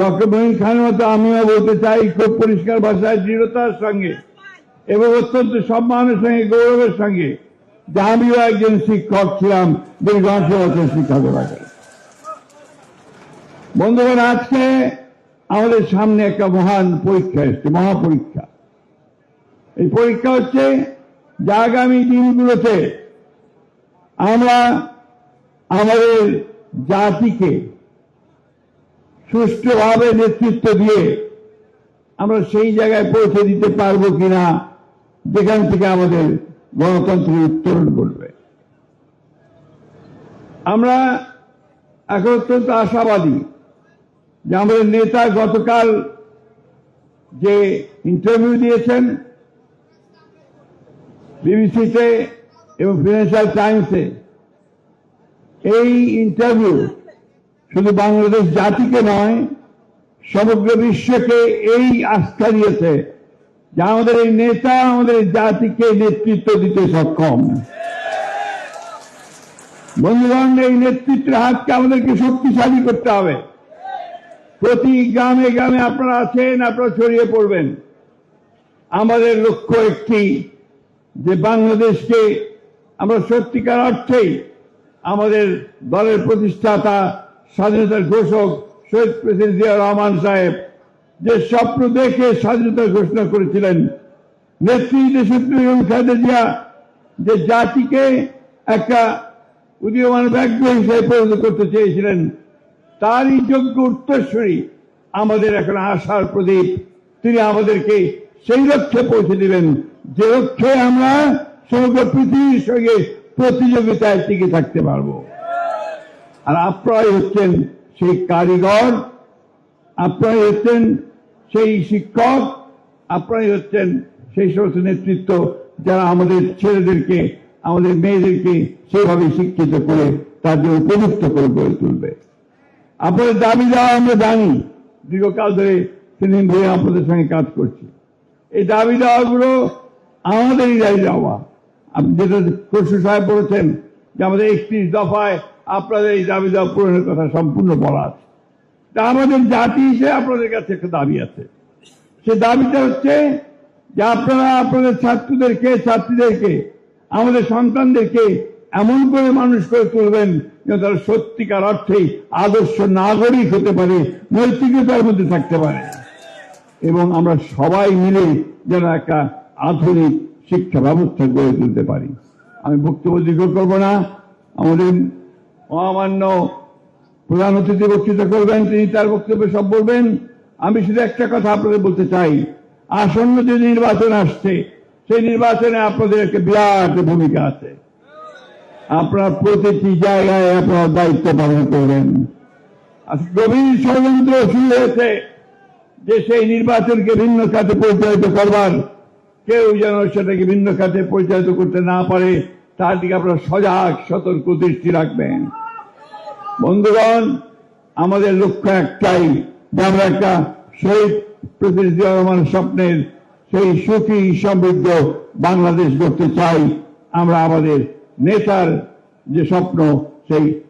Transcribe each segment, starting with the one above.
Doctor Mohin খানের মতো আমিও বলতে চাই, খুব পরিষ্কার ভাষায়, দৃঢ়তার সঙ্গে এবং অত্যন্ত সম্মানের সঙ্গে, গৌরবের সঙ্গে যে আমিও একজন শিক্ষক ছিলাম, দীর্ঘ আঠারো বছর শিক্ষকের বন্ধুগণ, আজকে আমাদের সামনে একটা মহান পরীক্ষা এসছে, মহাপরীক্ষা। এই পরীক্ষা হচ্ছে যে আগামী দিনগুলোতে আমরা আমাদের জাতিকে সুষ্ঠুভাবে নেতৃত্ব দিয়ে আমরা সেই জায়গায় পৌঁছে দিতে পারব কিনা, যেখান থেকে আমাদের গণতন্ত্রের উত্তরণ করবে আমরা এখন অত্যন্ত আশাবাদী যে আমাদের নেতা গতকাল যে ইন্টারভিউ দিয়েছেন, বিবিসিতে এবং ফিনান্সিয়াল টাইমসে এই ইন্টারভিউ শুধু বাংলাদেশ জাতিকে নয়, সমগ্র বিশ্বকে এই আস্থা দিয়েছে যে আমাদের এই নেতা আমাদের জাতিকে নেতৃত্ব দিতে সক্ষম। বন্ধুগণ, এই নেতৃত্বের হাতকে আমাদেরকে শক্তিশালী করতে হবে। প্রতি গ্রামে গ্রামে আপনারা আছেন, আপনারা ছড়িয়ে পড়বেন। আমাদের লক্ষ্য একটি, যে বাংলাদেশকে আমরা সত্যিকার অর্থেই আমাদের দলের প্রতিষ্ঠাতা স্বাধীনতার ঘোষক শহীদ প্রেসিডেন্ট জিয়া রহমান সাহেব যে স্বপ্ন দেখে স্বাধীনতা ঘোষণা করেছিলেন। নেত্রী জিয়া যে জাতিকে একটা উদীয়মান ব্যাঘ্র হিসেবে পরিণত করতে চেয়েছিলেন, তারই যোগ্য উত্তরস্বরী আমাদের এখন আশার প্রদীপ। তিনি আমাদেরকে সেই লক্ষ্যে পৌঁছে দিবেন, যে লক্ষ্যে আমরা সমগ্র পৃথিবীর সঙ্গে প্রতিযোগিতায় টিকে থাকতে পারব। আর আপনারাই হচ্ছেন সেই কারিগর, আপনারাই হচ্ছেন সেই শিক্ষক, আপনারাই হচ্ছেন সেই সমস্ত নেতৃত্ব যারা আমাদের ছেলেদেরকে, আমাদের মেয়েদেরকে সেভাবে শিক্ষিত করে তাদের উপযুক্ত করে গড়ে তুলবে। আপনাদের দাবি দেওয়া আমরা জানি, দীর্ঘকাল ধরে সেদিন ধরে আপনাদের সঙ্গে কাজ করছি। এই দাবি দেওয়াগুলো আমাদেরই দাবি দেওয়া। আপনি যেটা কসু সাহেব বলেছেন যে আমাদের একত্রিশ দফায় আপনাদের এই দাবি দেওয়া পূরণের কথা সম্পূর্ণ বলা আছে তা আমাদের জাতি হিসেবে আপনাদের কাছে একটা দাবি আছে। সে দাবিটা হচ্ছে যে আপনারা আপনাদের ছাত্রদেরকে ছাত্রীদেরকে আমাদের সন্তানদেরকে এমন করে মানুষ করে তুলবেন যেন তারা সত্যিকার অর্থেই আদর্শ নাগরিক হতে পারে, নৈতিকতার মধ্যে থাকতে পারে। এবং আমরা সবাই মিলে যেন একটা আধুনিক শিক্ষা ব্যবস্থা গড়ে তুলতে পারি। আমি বক্তব্য দীর্ঘ করব না। আমাদের মহামান্য প্রধান অতিথি বক্তৃতা করবেন, তিনি তার বক্তব্যে সব বলবেন। আমি শুধু একটা কথা আপনাদের বলতে চাই। আসন্ন যে নির্বাচন আসছে, সেই নির্বাচনে আপনাদের একটা বিরাট ভূমিকা আছে। আপনার প্রতিটি জায়গায় আপনার দায়িত্ব পালন করবেন। গভীর ষড়যন্ত্র শুরু হয়েছে যে সেই নির্বাচনকে ভিন্ন খাতে পরিচালিত করবার। কেউ যেন সেটাকে ভিন্ন খাতে পরিচালিত করতে না পারে, তার দিকে আপনারা সজাগ, সতর্ক দৃষ্টি রাখবেন। বন্ধুগণ, আমাদের লক্ষ্য একটাই যে আমরা একটা শহীদ প্রেসিডেন্ট জিয়া রহমানের স্বপ্নের সেই সুখী সমৃদ্ধ বাংলাদেশ করতে চাই। আমরা আমাদের নেতার যে স্বপ্ন, সেই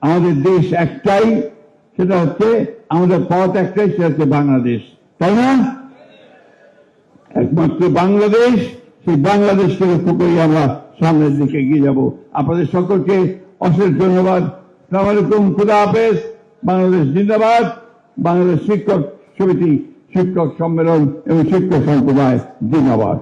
আমাদের দেশ একটাই, সেটা হচ্ছে আমাদের পথ একটাই, সেটা হচ্ছে বাংলাদেশ। তাই না? একমাত্র বাংলাদেশ, সেই বাংলাদেশকে লক্ষ্য করে আমরা সামনের দিকে এগিয়ে যাব। আপনাদের সকলকে অশেষ ধন্যবাদ। আলাইকুম খুদা হাফেজ বাংলাদেশ জিন্দাবাদ বাংলাদেশ শিক্ষক সমিতি শিক্ষক সম্মেলন এবং শিক্ষক সম্প্রদায় জিন্দাবাদ।